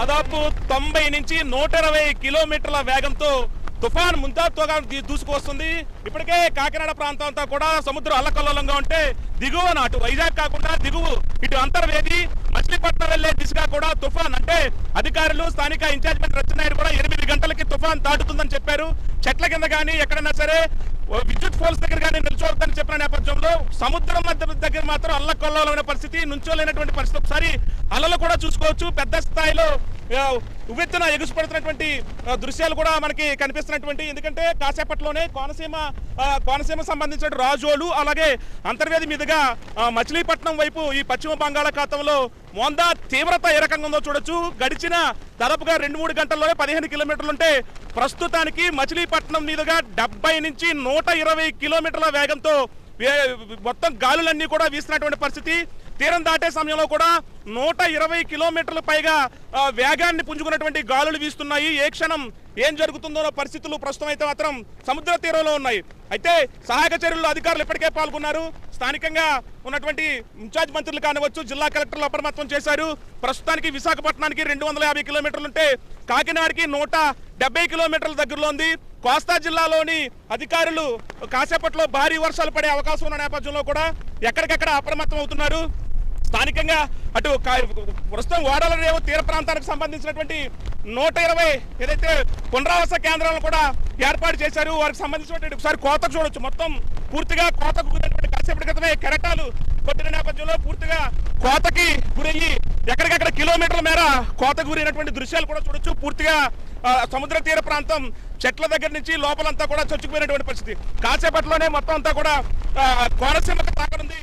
దాదాపు తొంభై నుంచి నూట ఇరవై కిలోమీటర్ల వేగంతో తుఫాన్ ముంతాత్తుగా దూసుకువస్తుంది. ఇప్పటికే కాకినాడ ప్రాంతం అంతా కూడా సముద్రం అల్లకల్లోలంగా ఉంటే దిగువన అటు వైజాగ్ కాకుండా దిగువ ఇటు అంతర్వేది మచిలీపట్నం వెళ్ళే దిశగా కూడా తుఫాన్ అంటే అధికారులు స్థానిక ఇన్ఛార్జ్ మంత్రి రచ్చనాయుడు కూడా ఎనిమిది గంటలకి తుఫాన్ దాటుతుందని చెప్పారు. చెట్ల కింద కానీ ఎక్కడైనా సరే విద్యుత్ పోల్స్ దగ్గర కానీ నిల్చోవద్దని చెప్పిన నేపథ్యంలో సముద్రం మధ్య దగ్గర మాత్రం అల్లకొల్లమైన పరిస్థితి నుంచోలేనటువంటి పరిస్థితి. ఒకసారి అలలు కూడా చూసుకోవచ్చు. పెద్ద స్థాయిలో ఉవ్వెత్తున ఎగుసిపడుతున్నటువంటి దృశ్యాలు కూడా మనకి కనిపిస్తున్నటువంటి. ఎందుకంటే కాసేపట్లోనే కోనసీమ కోనసీమ సంబంధించిన రాజోలు అలాగే అంతర్వేది మీదుగా మచిలీపట్నం వైపు ఈ పశ్చిమ బంగాళాఖాతంలో మోందా తీవ్రత ఏ రకంగా ఉందో చూడొచ్చు. గడిచిన దాదాపుగా రెండు మూడు గంటల్లోనే పదిహేను కిలోమీటర్లు ఉంటే ప్రస్తుతానికి మచిలీపట్నం మీదుగా డెబ్బై నుంచి నూట ఇరవై కిలోమీటర్ల వేగంతో వే- మొత్తం గాలులన్నీ కూడా వీసినటువంటి పరిస్థితి. తీరం దాటే సమయంలో కూడా నూట ఇరవై కిలోమీటర్ల పైగా వేగాన్ని పుంజుకున్నటువంటి గాలులు వీస్తున్నాయి. ఏ క్షణం ఏం జరుగుతుందో పరిస్థితులు ప్రస్తుతం అయితే మాత్రం సముద్ర తీరంలో ఉన్నాయి. అయితే సహాయక చర్యల్లో అధికారులు ఇప్పటికే పాల్గొన్నారు. స్థానికంగా ఉన్నటువంటి ఇన్ఛార్జ్ మంత్రులు కానివచ్చు జిల్లా కలెక్టర్లు అప్రమత్తం చేశారు. ప్రస్తుతానికి విశాఖపట్నానికి రెండు వందల యాభై కిలోమీటర్లు ఉంటే కాకినాడకి నూట డెబ్బై కిలోమీటర్ల దగ్గరలో ఉంది. కోస్తా జిల్లాలోని అధికారులు కాసేపట్లో భారీ వర్షాలు పడే అవకాశం ఉన్న నేపథ్యంలో కూడా ఎక్కడికెక్కడ అప్రమత్తం అవుతున్నారు స్థానికంగా అటు ప్రస్తుతం ఓడల రేవు తీర ప్రాంతానికి సంబంధించినటువంటి నూట ఇరవై ఏదైతే పునరావాస కేంద్రాలను కూడా ఏర్పాటు చేశారు వారికి సంబంధించినటువంటి ఒకసారి కోత చూడొచ్చు. మొత్తం పూర్తిగా కోతకు గురైనటువంటి కాసేపటి క్రితమే కెరటాలు కొట్టిన నేపథ్యంలో పూర్తిగా కోతకి గురయ్యి ఎక్కడికక్కడ కిలోమీటర్ల మేర కోతకు గురైనటువంటి దృశ్యాలు కూడా చూడొచ్చు. పూర్తిగా సముద్ర తీర ప్రాంతం చెట్ల దగ్గర నుంచి లోపలంతా కూడా చొచ్చుకుపోయినటువంటి పరిస్థితి. కాసేపట్లోనే మొత్తం అంతా కూడా కోనసీమకు తాకనుంది.